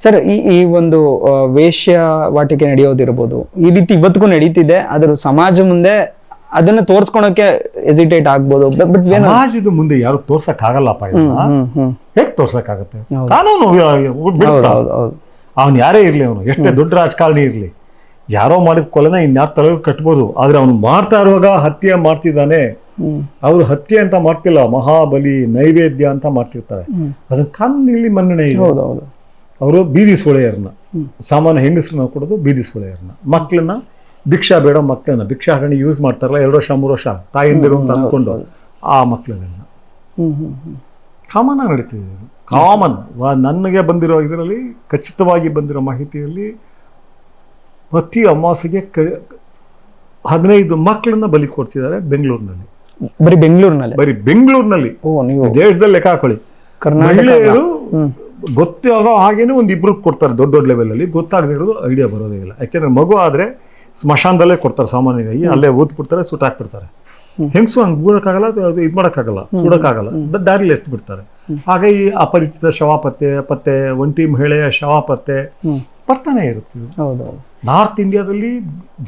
Sir ಈ ಈ ಒಂದು ವೇಶ್ಯ ವಾಟಿಕೆ ನಡೆಯೋದಿರ್ಬೋದು ಈ ರೀತಿ ಇವತ್ತಿಗೂ ನಡೀತಿದೆ ಅದರ ಸಮಾಜ ಮುಂದೆ ಅದನ್ನ ತೋರ್ಸ್ಕೊಳಕ್ಕೆ ಎಸಿಟೇಟ್ ಆಗ್ಬೋದು. ಬಟ್ ಸಮಾಜದ ಮುಂದೆ ಯಾರು ತೋರ್ಸಕ್ ಆಗಲ್ಲಪ್ಪ ಹೇಗೆ ತೋರ್ಸಕ್ ಹೌದು. ಕಾನೂನು ಅವನು ಯಾರೇ ಇರ್ಲಿ ಅವನು ಎಷ್ಟೇ ದೊಡ್ಡ ರಾಜಕಾರಣಿ ಇರ್ಲಿ ಯಾರೋ ಮಾಡಿದ ಕೊಲೆನ ಇನ್ಯಾರ ತಲೆ ಕಟ್ಬೋದು ಆದ್ರೆ ಅವನು ಮಾಡ್ತಾ ಇರುವಾಗ ಹತ್ಯೆ ಮಾಡ್ತಿದ್ದಾನೆ. ಅವರು ಹತ್ಯೆ ಅಂತ ಮಾಡ್ತಿಲ್ಲ ಮಹಾಬಲಿ ನೈವೇದ್ಯ ಅಂತ ಮಾಡ್ತಿರ್ತಾರೆ. ಅದನ್ನ ಅದನ್ನ ಕಾನೂನಲ್ಲಿ ಮನ್ನಣೆ ಇದೆ. ಹೌದು ಹೌದು. ಅವರು ಬೀದಿ ಸೊಳೆಯರನ್ನ ಸಾಮಾನ್ಯ ಹೆಂಗಸ್ರನ್ನ ಕೊಡೋದು ಬೀದಿ ಸೊಳೆಯರ್ನ. ಮಕ್ಕಳನ್ನ ಭಿಕ್ಷಾ ಬೇಡ ಮಕ್ಕಳನ್ನ ಭಿಕ್ಷಾಟನೆ ಯೂಸ್ ಮಾಡ್ತಾರಲ್ಲ ಎರಡು ವರ್ಷ ಮೂರು ವರ್ಷ. ತಾಯಿಂದಿರು ಅಂತ ಅಂದ್ಕೊಂಡು ಆ ಮಕ್ಕಳನ್ನ ಹ್ಮ್ ಹ್ಮ್ ಹ್ಮ್. ಕಾಮನ್ ಆಗಿ ನಡೀತಿದೆ ಕಾಮನ್. ನನಗೆ ಬಂದಿರೋ ಇದರಲ್ಲಿ ಖಚಿತವಾಗಿ ಬಂದಿರೋ ಮಾಹಿತಿಯಲ್ಲಿ ಪ್ರತಿ ಅಮಾವಾಸ್ಯೆಗೆ ಕ ಹದಿನೈದು ಮಕ್ಕಳನ್ನ ಬಲಿ ಕೊಡ್ತಿದ್ದಾರೆ ಬೆಂಗಳೂರಿನಲ್ಲಿ. ಬರೀ ಬೆಂಗಳೂರಿನಲ್ಲಿ? ಬರೀ ಬೆಂಗಳೂರಿನಲ್ಲಿ. ಓ ನೀವು ದೇಶದಲ್ಲಿ ಲೆಕ್ಕ ಹಾಕೊಳ್ಳಿ. ಕರ್ನಾಟಕ ಮಹಿಳೆಯರು ಗೊತ್ತಾಗೋ ಹಾಗೇನೆ ಒಂದು ಇಬ್ರು ಕೊಡ್ತಾರೆ ದೊಡ್ಡ ದೊಡ್ಡ ಲೆವೆಲಲ್ಲಿ ಗೊತ್ತಾಗದೇ ಇರೋದು ಐಡಿಯಾ ಬರೋದೇ ಇಲ್ಲ. ಯಾಕೆಂದ್ರೆ ಮಗು ಆದ್ರೆ ಸ್ಮಶಾನದಲ್ಲೇ ಕೊಡ್ತಾರೆ ಸಾಮಾನ್ಯವಾಗಿ. ಅಲ್ಲೇ ಓದ್ಬಿಡ್ತಾರೆ ಸುಟ್ಟಾಕ್ಬಿಡ್ತಾರೆ ಹೆಂಗಸು ಹಂಗೆ ಬೂಡಕ್ಕಾಗಲ್ಲ ಅದು ಇದು ಮಾಡೋಕ್ಕಾಗಲ್ಲ ಸುಡಕ್ಕಾಗಲ್ಲ. ಬಟ್ ದಾರಿಲಿ ಎಸ್ದು ಬಿಡ್ತಾರೆ ಹಾಗೆ ಈ ಅಪರಿಚಿತ ಶವ ಪತ್ತೆ ಪತ್ತೆ ಒಂಟಿ ಮಹಿಳೆಯ ಶವ ಪತ್ತೆ ಬರ್ತಾನೆ ಇರುತ್ತೆ. ನಾರ್ತ್ ಇಂಡಿಯಾದಲ್ಲಿ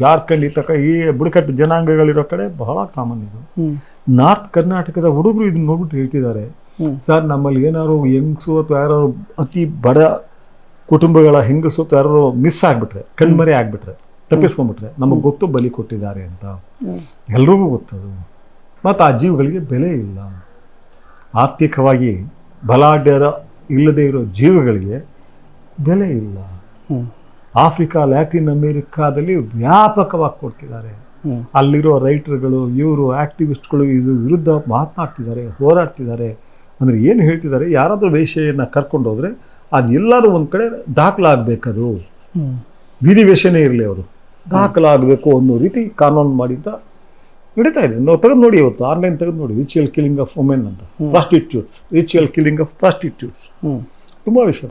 ಜಾರ್ಖಂಡ್ ಈ ಈ ಬುಡಕಟ್ಟು ಜನಾಂಗಗಳಿರೋ ಕಡೆ ಬಹಳ ಕಾಮನ್ ಇದು. ನಾರ್ತ್ ಕರ್ನಾಟಕದ ಹುಡುಗರು ಇದನ್ನ ನೋಡ್ಬಿಟ್ಟು ಹೇಳ್ತಿದ್ದಾರೆ. ಸರ್ ನಮ್ಮಲ್ಲಿ ಏನಾದ್ರು ಹೆಂಗಸು ಅಥವಾ ಯಾರು ಅತಿ ಬಡ ಕುಟುಂಬಗಳ ಹೆಂಗಸು ಅಥವಾ ಯಾರು ಮಿಸ್ ಆಗ್ಬಿಟ್ರೆ ಕಣ್ಮರೆ ಆಗ್ಬಿಟ್ರೆ ತಪ್ಪಿಸ್ಕೊಂಡ್ಬಿಟ್ರೆ ನಮಗೆ ಗೊತ್ತು ಬಲಿ ಕೊಟ್ಟಿದ್ದಾರೆ ಅಂತ. ಎಲ್ರಿಗೂ ಗೊತ್ತದು ಮತ್ತು ಆ ಜೀವಗಳಿಗೆ ಬೆಲೆ ಇಲ್ಲ. ಆರ್ಥಿಕವಾಗಿ ಬಲಾಢ್ಯರ ಇಲ್ಲದೆ ಇರೋ ಜೀವಗಳಿಗೆ ಬೆಲೆ ಇಲ್ಲ. ಆಫ್ರಿಕಾ ಲ್ಯಾಟಿನ್ ಅಮೇರಿಕಾದಲ್ಲಿ ವ್ಯಾಪಕವಾಗಿ ಕೊಡ್ತಿದ್ದಾರೆ. ಅಲ್ಲಿರೋ ರೈಟರ್ಗಳು ಇವರು ಆಕ್ಟಿವಿಸ್ಟ್ಗಳು ಇದು ವಿರುದ್ಧ ಮಾತನಾಡ್ತಿದ್ದಾರೆ ಹೋರಾಡ್ತಿದ್ದಾರೆ. ಅಂದರೆ ಏನು ಹೇಳ್ತಿದ್ದಾರೆ? ಯಾರಾದರೂ ವೇಷೆಯನ್ನು ಕರ್ಕೊಂಡು ಹೋದರೆ ಅದು ಎಲ್ಲರೂ ಒಂದು ಕಡೆ ದಾಖಲಾಗಬೇಕದು. ಬೀದಿ ವೇಷನೇ ಇರಲಿ ಅವರು ದಾಖಲಾಗಬೇಕು ಅನ್ನೋ ರೀತಿ ಕಾನೂನು ಮಾಡಿದ್ದ ನಡೀತಾ ಇದೆ. ನಾವು ತೆಗೆದು ನೋಡಿ ಇವತ್ತು ಆನ್ಲೈನ್ ತೆಗೆದು ನೋಡಿ ರಿಚುವಲ್ ಕಿಲಿಂಗ್ ಆಫ್ ವುಮೆನ್ ಅಂತ. Prostitutes ritual killing of prostitutes ತುಂಬ ವಿಷಯ